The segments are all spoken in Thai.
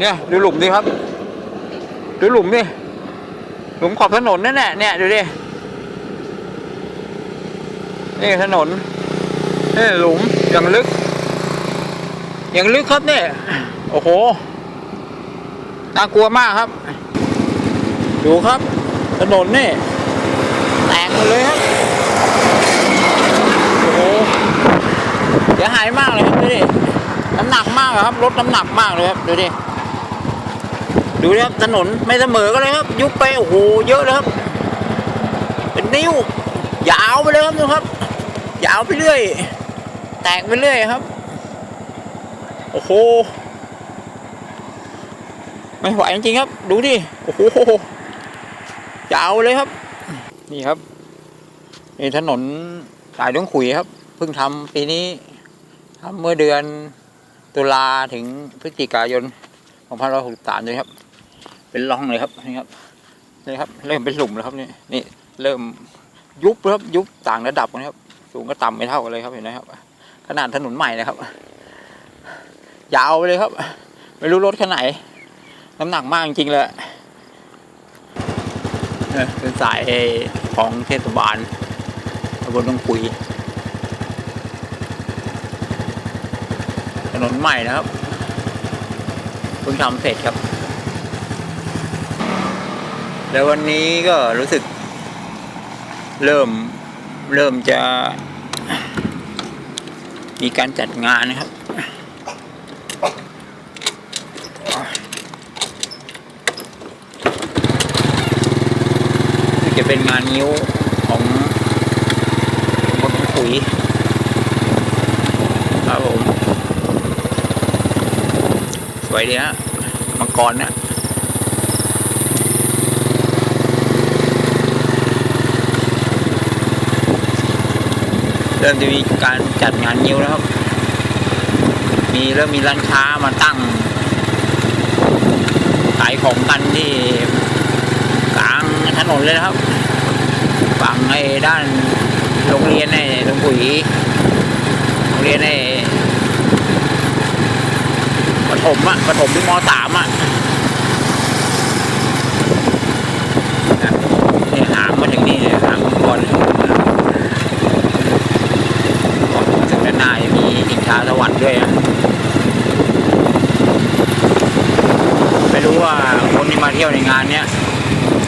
เนี่ยดูหลุมดิครับดูหลุมดิหลุมขอบถนนนั่นแหละเนี่ยดูดินี่ถนนนี่หลุมอย่างลึก อย่างลึกครับเนี่ยโอ้โหน่ากลัวมากครับ ดูครับ ถนนนี่แตกหมดเลยครับโอ้โหเสียหายมากเลยครับดูดิน้ำหนักมากครับรถน้ำหนักมากเลยครับดูดิ ดูดิครับถนนไม่เสมอกันเลยครับ ยุบไปโอ้โหเยอะเลยครับ เป็นนิ้วยาวไปเลยครับดูครับ ยาวไปเรื่อย แตกไปเรื่อยครับ โอ้โหไม่ไหวจริงครับ ดูดิโอ้โหยาวเลยครับ นี่ครับนี่ถนนสายดงขุยครับเพิ่งทำปีนี้ทำเมื่อเดือนตุลาถึงพฤศจิกายน2563เลยครับ เป็นร่องเลยครับนี่ครับนี่ครับ เริ่มเป็นหลุมแล้วครับนี่นี่เริ่มยุบแล้วครับยุบต่างระดับกันครับ สูงก็ต่ำไม่เท่ากันเลยครับเห็นไหมครับ ขนาดถนนใหม่นะครับ ยาวไปเลยครับ ไม่รู้รถคันไหนน้ำหนักมากจริงๆเลยเออเป็นสายของเทศบาลตำบลต้องคุยถนนใหม่นะครับเพิ่งทำเสร็จครับ แล้ววันนี้ก็รู้สึก เริ่มเริ่มจะ มีการจัดงานนะครับ จะเป็นงานนิ้วของบนขุยครับผม สวยดีฮะมังกรนี่ย เริ่มจะมีการจัดงานนิ้วแล้วครับ มีเริ่มมีร้านค้ามาตั้งขายของกันที่กลางถนนเลยนะครับ ฝั่งไอ้ด้านโรงเรียนไอ้โรงปุ๋ยโรงเรียนไอ้ปฐมอะปฐมที่มสามอะเนี่ยหางมาถึงนี่เลยหางก่อนก่อนถึงด้านหน้าจะมีสิงช้าส วรรค์ด้วยอะไม่รู้ว่าคนที่มาเที่ยวในงานเนี้ย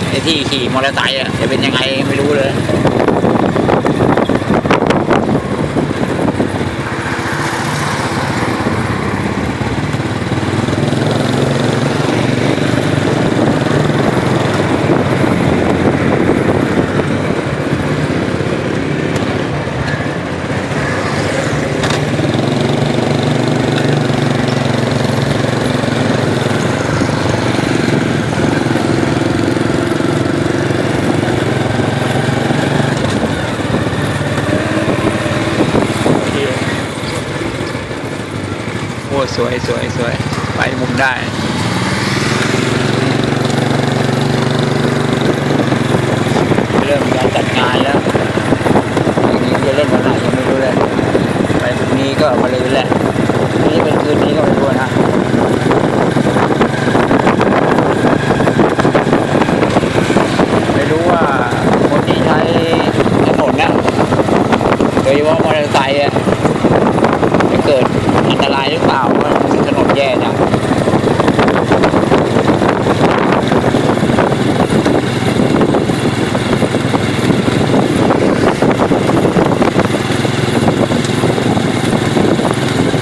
ไอ้ที่ขี่มอเตอร์ไซค์อะจะเป็นยังไงไม่รู้เลย โอ้ สวยสวยสวยไปมุมได้เริ่มการจัดงานแล้วทีนี้จะเล่นวันไหนยังไม่รู้เลยไปพรุ่งนี้ก็มาเลยแหละนี่เป็นคืนนี้ก็ไม่รู้นะ ไม่รู้ว่าคนที่ใช้ถนนเนี่ยโดยเฉพาะมอเตอร์ไซค์อะ จะเกิดอันตรายหรือเปล่าว่าถนนแย่จัง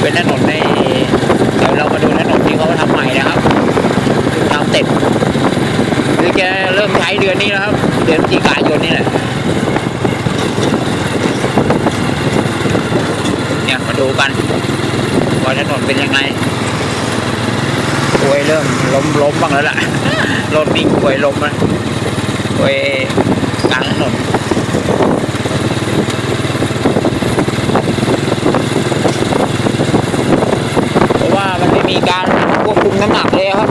เป็นถนนในเดี๋ยวเรามาดูถนนที่เขาทำใหม่นะครับเพิ่งทำเสร็จคือแกเริ่มใช้เดือนนี้แล้วครับ เดือนพฤศจิกายนนี่แหละเนี่ยมาดูกันว่าถนนเป็นยังไงกวยเริ่มล้มล้มบ้างแล้วล่ะรถวิ่งกวยล้มแล้วกวยกลางถนนเพราะว่ามันไม่มีการควบคุมน้ำหนักเลยครับ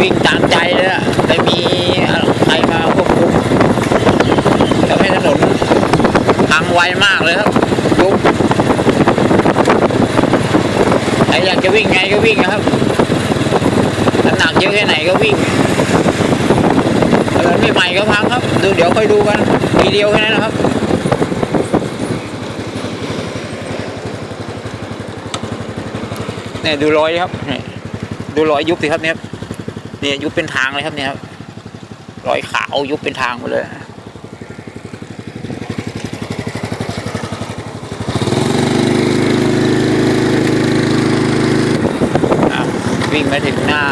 วิ่งตามใจเลยอะไม่มีใครมาควบคุมทำให้ถนนพังไวมากเลยครับยุบใครอยา กจะวิ่งไงก็วิ่งนะครับน้ำหนักเยอะแค่ไหนก็วิ่งถนนใหม่ก็พังครับ ดูเดี๋ยวค่อยดูกันทีเดียวแค่นั้นนะครับเนี่ยดูรอยครับเนี่ยดูรอยยุบสิครับเนี่ยเนี่ยยุบเป็นทางเลยครับเนี่ยครับรอยขาวยุบเป็นทางหมดเลย วิ่งมาถึงหน้า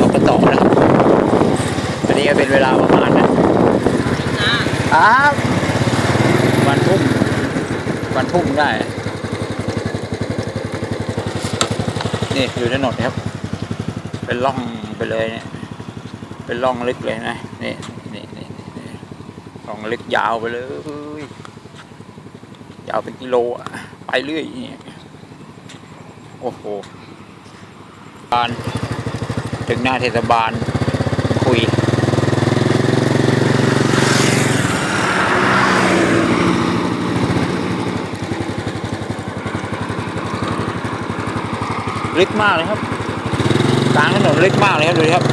อบตแล้วครับ อันนี้ก็เป็นเวลาประมาณนะครับวันทุ่มวันทุ่มได้ นี่อยู่ถนนครับ เป็นร่องไปเลยเนี่ย เป็นร่องลึกเลยนะ นี่นี่นี่นี่ร่องลึกยาวไปเลย ยาวเป็นกิโลอะไปเรื่อยเนี่ยโอ้โห บานถึงหน้าเทศบาลคุย ลึกมากเลยครับกลางถนนลึกมากเลยครับดูครับ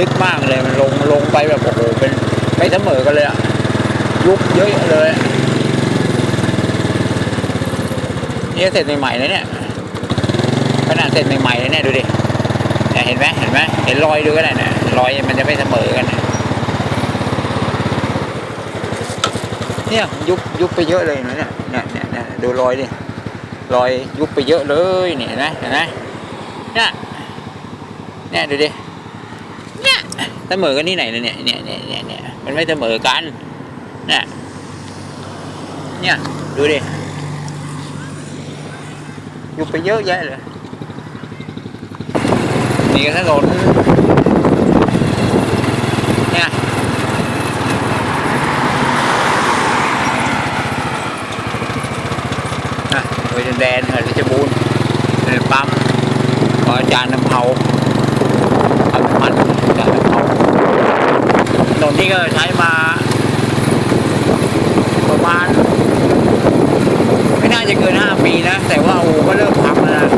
ลึกมากเลยมันลงลงไปแบบโอ้โหเป็นไม่เสมอกันเลยอะยุบเยอะเลยนี่เสร็จใหม่ๆเลยเนี่ยขนาดเสร็จใหม่ๆเลยเนี่ยดูดิ เห็นไหมเห็นไหมเห็นรอยดูก็ได้นี่ยรอยมันจะไม่เสมอกันเนี่ยยุบยุบไปเยอะเลยนะเนี่ยเนี่ยเนี่ยเนี่ยดูรอยดิรอยยุบไปเยอะเลยเนี่ยนไหมเห็นไหมเนี่ยเนี่ยดูดิเนี่ยเสมอกันที่ไหนเลยเนี่ยเนี่ยเนี่ยเนี่ยเนี่ยมันไม่เสมอกันเนี่ยเนี่ยดูดิยุบไปเยอะแยะเลย นี่ก็ถนนเนี่ยนะโดยแดนเหินเพชรบูรณ์เป็นปั๊มขออาจารย์น้ำเผาปั๊มมันอาจารย์น้ำเผาถนนนี้ก็ใช้มา ประมาณ ไม่น่าจะเกินห้าปีนะ แต่ว่าโอ้ก็เริ่มพังแล้วนะ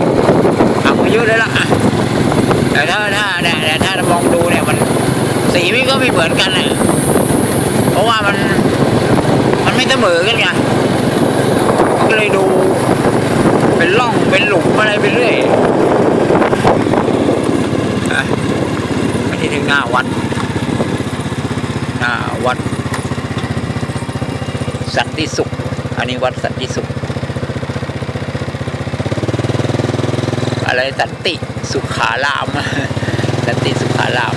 พังมาเยอะเลยล่ะอะ แต่ถ้าถ้าเนี่ยแต่ถ้ามองดูเนี่ยมันสีมันก็ไม่เหมือนกันนะเพราะว่ามันมันไม่เสมอกันไงก็เลยดู เป็นร่องเป็นหลุมอะไรไปเรื่อยอะไม่ใช่ถึงหน้าวัดหน้าวัด สันติสุข อันนี้วัดสันติสุข อะไรสันติ สุขารามสันติสุขาราม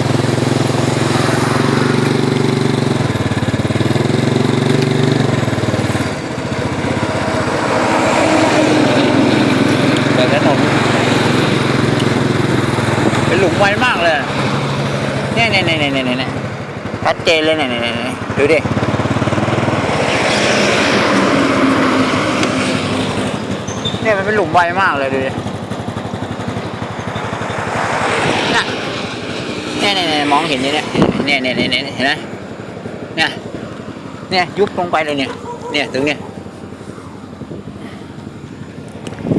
เปิดถนนเป็นหลุมไวมากเลยเนี่ยเนี่ยเนี่ยเนี่ยเนี่ยเนี่ยชัดเจนเลยเนี่ยเนี่ยเนี่ยดูดิเนี่ยมันเป็นหลุมไวมากเลยดูดิ เนี่ยเนี่ยมองเห็นเนี่ยเนี่ยเนี่ยเนี่ยเนี่ยเห็นไหมเนี่ยเนี่ยยุบลงไปเลยเนี่ย เนี่ยตรงเนี้ย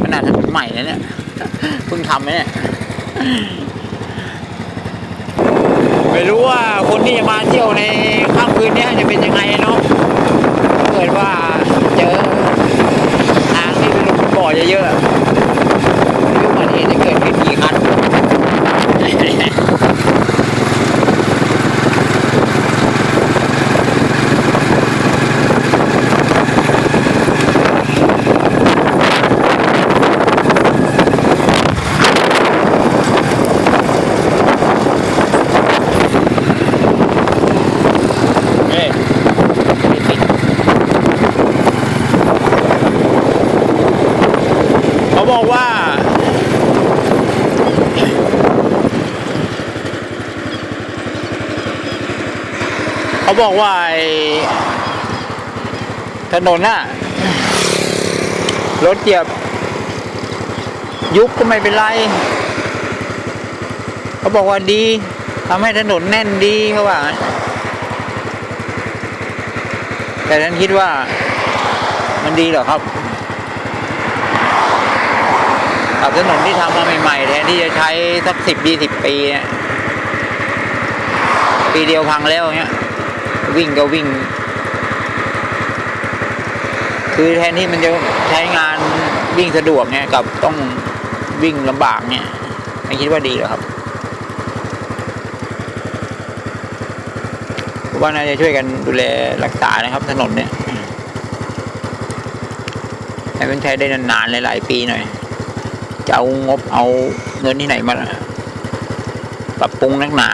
ขนาดถนนใหม่นะเนี่ยเพิ่งทำเนี่ยไม่รู้ว่าคนที่จะมาเที่ยวในค่ำคืนนี้จะเป็นยังไงเนาะเกิดว่าเจอทางที่เป็นบ่อเยอะๆไม่รู้อุบัติเหตุจะเกิดขึ้นกี่คัน เอ้ยไม่ติดเขาบอกว่า เขาบอกว่าไอ้ถนนน่ะรถเหยียบ ยุบก็ไม่เป็นไร เขาบอกว่าดีทำให้ถนนแน่นดีเขาว่า แต่ฉันคิดว่ามันดีหรอครับกับถนนที่ทำมาใหม่ๆแทนที่จะใช้สักสิบยี่สิบปีเนี่ยปีเดียวพังแล้วเงี้ย วิ่งก็วิ่ง คือแทนที่มันจะใช้งานวิ่งสะดวกเนี่ยกับต้องวิ่งลำบากเนี่ยไม่คิดว่าดีหรอครับว่าน่าจะช่วยกันดูแลรักษานะครับ ถนนเนี่ยให้มันใช้ได้นานๆหลายๆปีหน่อยจะเอางบเอาเงินที่ไหนมาปรับปรุงนักหนา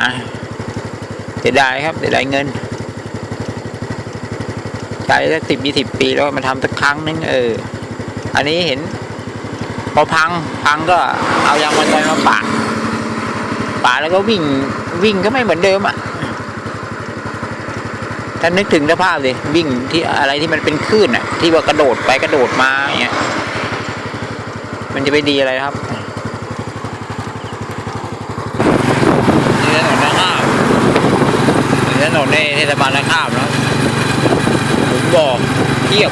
เสียดายครับเสียดายเงิน ใช้สักสิบยี่สิบปีแล้วมาทำสักครั้งนึงเออ อันนี้เห็น พอพังพังก็เอายางมันตอยมาปะปะแล้วก็วิ่งวิ่งก็ไม่เหมือนเดิมอะถ้านึกถึงสภาพสิวิ่งที่อะไรที่มันเป็นคลื่นอะ ที่ว่ากระโดดไปกระโดดมาอย่างเงี้ยมันจะไปดีอะไรครับนี่ถนนนะครับนี่ถนนในเทศบาลนะครับนาะ บอกเทียบ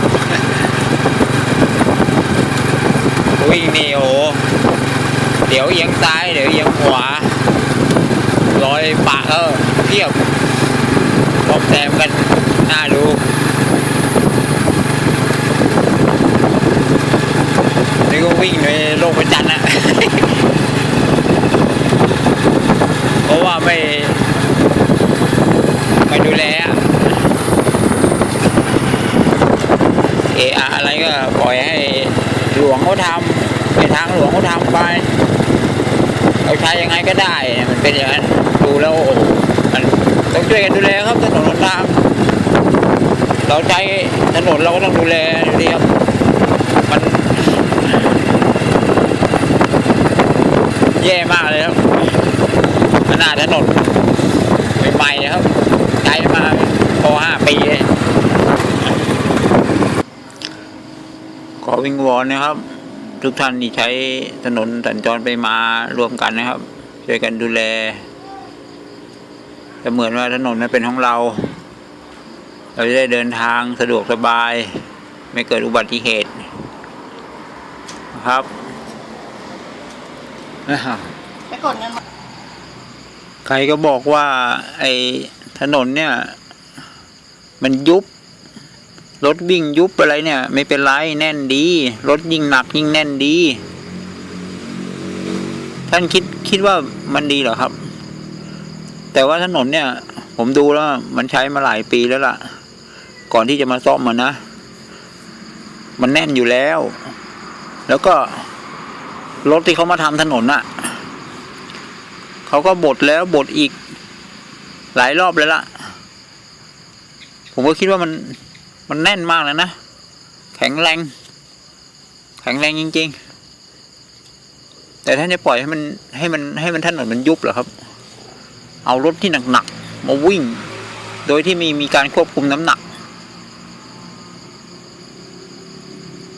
วิ่งนี่โอ้เดี๋ยวเอียงซ้ายเดี๋ยวเอียงขวารอยปะเออเทียบบอกแซมกันน่าดูนี่ก็วิ่งในโลกประจันทร์นะเพราะว่าไม่ ไม่ดูแลอะ เอะอะอะไรก็ปล่อยให้หลวงเขาทำให้ทางหลวงเขาทำไปเราใช้ยังไงก็ได้ มันเป็นอย่างนั้นดูแล้วโอ้โหมันต้องช่วยกันดูแลครับถนนหนทางเราใช้ถนนเราก็ต้องดูแลอยู่ดีครับมันแย่มากเลยครับขนาดถนนใหม่ๆนะครับใช้มาพอห้าปีเลย ขอวิงวอนนะครับ ทุกท่านที่ใช้ถนนสัญจรไปมารวมกันนะครับ ช่วยกันดูแลจะเหมือนว่าถนนนั้นเป็นของเรา เราจะได้เดินทางสะดวกสบาย ไม่เกิดอุบัติเหตุนะครับไปกดเงินมาใครก็บอกว่าไอ้ถนนเนี่ย มันยุบ รถวิ่งยุบอะไรเนี่ย ไม่เป็นไรแน่นดี รถยิ่งหนักยิ่งแน่นดี ท่านคิดคิดว่ามันดีเหรอครับ แต่ว่าถนนเนี่ย ผมดูแล้ว มันใช้มาหลายปีแล้วล่ะ ก่อนที่จะมาซ่อมมันนะ มันแน่นอยู่แล้ว แล้วก็ รถที่เขามาทำถนนน่ะเขาก็บดแล้วบดอีก หลายรอบเลยล่ะ ผมก็คิดว่ามัน มันแน่นมากแล้วนะ แข็งแรง แข็งแรงจริง ๆ แต่ท่านจะปล่อยให้มันให้มันให้มันถนนมันยุบเหรอครับ เอารถที่หนักๆมาวิ่ง โดยที่มีมีการควบคุมน้ำหนัก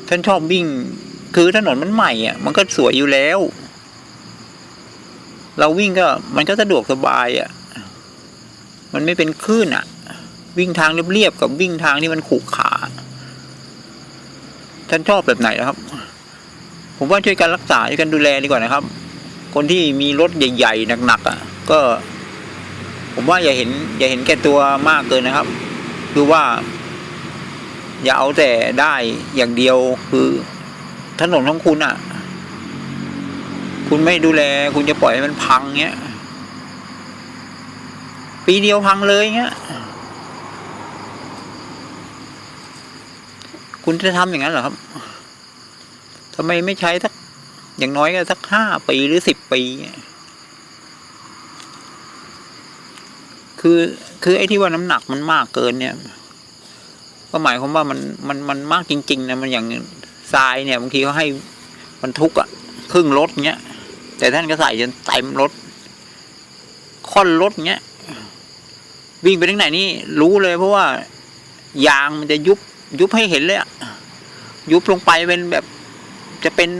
ท่านชอบวิ่ง คือถนนมันใหม่อะ มันก็สวยอยู่แล้ว เราวิ่งก็มันก็สะดวกสบายอะ มันไม่เป็นคลื่นอะ วิ่งทางเรียบๆกับวิ่งทางที่มันขรุขระท่านชอบแบบไหนนะครับ ผมว่าช่วยกันรักษาช่วยกันดูแลดีกว่านะครับ คนที่มีรถใหญ่ๆหนักๆอะ ก็ ผมว่าอย่าเห็น อย่าเห็นแก่ตัวมากเกินนะครับคือว่า อย่าเอาแต่ได้อย่างเดียวคือ ถนนของคุณอะ คุณไม่ดูแล คุณจะปล่อยให้มันพังเงี้ย ปีเดียวพังเลยเงี้ย คุณจะทำอย่างนั้นเหรอครับทำไมไม่ใช้สัก อย่างน้อยก็สักห้าปีหรือสิบปี คือคือไอ้ที่ว่าน้ำหนักมันมากเกินเนี่ย ก็หมายความว่ามันมันมันมากจริง ๆนะมันอย่างทรายเนี่ยบางทีเขาให้บรรทุกอะครึ่งรถเงี้ย แต่ท่านก็ใส่จนเต็มรถค่อนรถเงี้ยวิ่งไปทางไหนนี่รู้เลยเพราะว่ายางมันจะยุบ ยุบให้เห็นเลยอะยุบลงไปเป็นแบบ จะเป็น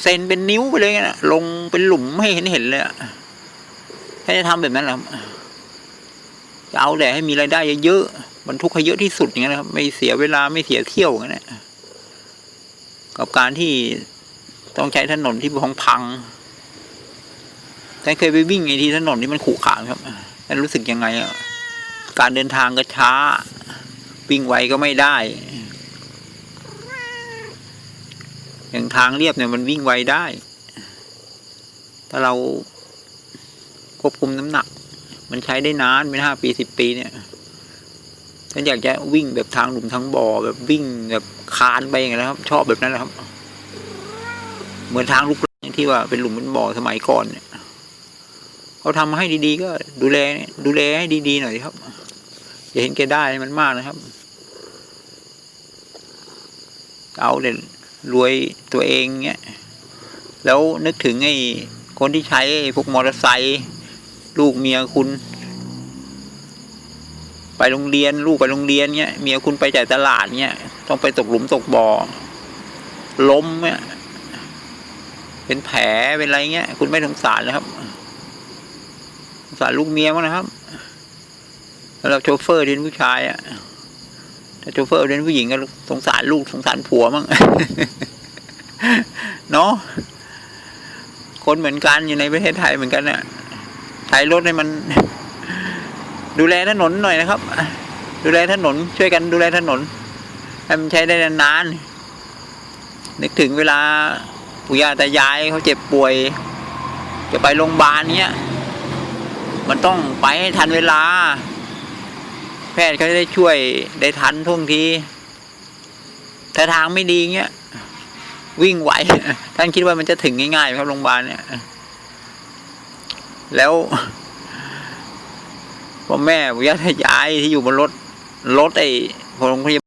เซนเป็นนิ้วไปเลยนะลงเป็นหลุมให้เห็นเห็นเลยอะถ้าจะทำแบบนั้นเหรอครับจะเอาแต่ให้มีรายได้เยอะๆบรรทุกให้เยอะที่สุดอย่างนั้นนะครับ ไม่เสียเวลาไม่เสียเที่ยวอย่างนั้นนะกับการที่ต้องใช้ถนนที่พังพังท่านเคยไปวิ่งไอ้ที่ถนนที่มันขรุขระครับท่านรู้สึกยังไงอะการเดินทางก็ช้า วิ่งไวก็ไม่ได้ อย่างทางเรียบเนี่ยมันวิ่งไวได้ ถ้าเราควบคุมน้ำหนัก มันใช้ได้นานเป็นห้าปีสิบปีเนี่ยฉันอยากจะวิ่งแบบทางหลุมทางบ่อแบบวิ่งแบบคานไปอย่างนั้นะครับ ชอบแบบนั้นแหละครับ เหมือนทางลูกรังที่ว่าเป็นหลุมเป็นบ่อสมัยก่อนเนี่ยเขาทำให้ดีๆก็ดูแลดูแลให้ดีๆหน่อยครับ อย่าเห็นแกได้มันมากนะครับ เอาเด่นรวยตัวเองเงี้ย แล้วนึกถึงไอ้คนที่ใช้พวกมอเตอร์ไซค์ลูกเมียคุณ ไปโรงเรียนลูกไปโรงเรียนเงี้ยเมียคุณไปจ่ายตลาดเงี้ยต้องไปตกหลุมตกบ่อล้มเนี่ยเป็นแผลเป็นอะไรเงี้ย คุณไม่สงสารนะครับสงสารลูกเมียมั้งนะครับ แล้วโชเฟอร์ที่เป็นผู้ชายอะถ้าโชเฟอร์เป็นผู้หญิงก็สงสารลูกสงสารผัวมั้งเนาะคนเหมือนกันอยู่ในประเทศไทยเหมือนกันเนี่ยใช้รถให้มัน ดูแลถนนหน่อยนะครับ ดูแลถนน ช่วยกันดูแลถนนให้มันใช้ได้นานๆนึกถึงเวลาปู่ย่าตายายเขาเจ็บป่วย จะไปโรงพยาบาลเนี้ยมันต้องไปให้ทันเวลา แพทย์เขาจะได้ช่วยได้ทันท่วงที ถ้าทางไม่ดีเงี้ยวิ่งไหวท่านคิดว่ามันจะถึงง่ายๆครับโรงพยาบาลเนี่ย แล้วพ่อแม่ญาติยายที่อยู่บนรถรถไอ้โรงพยาบาล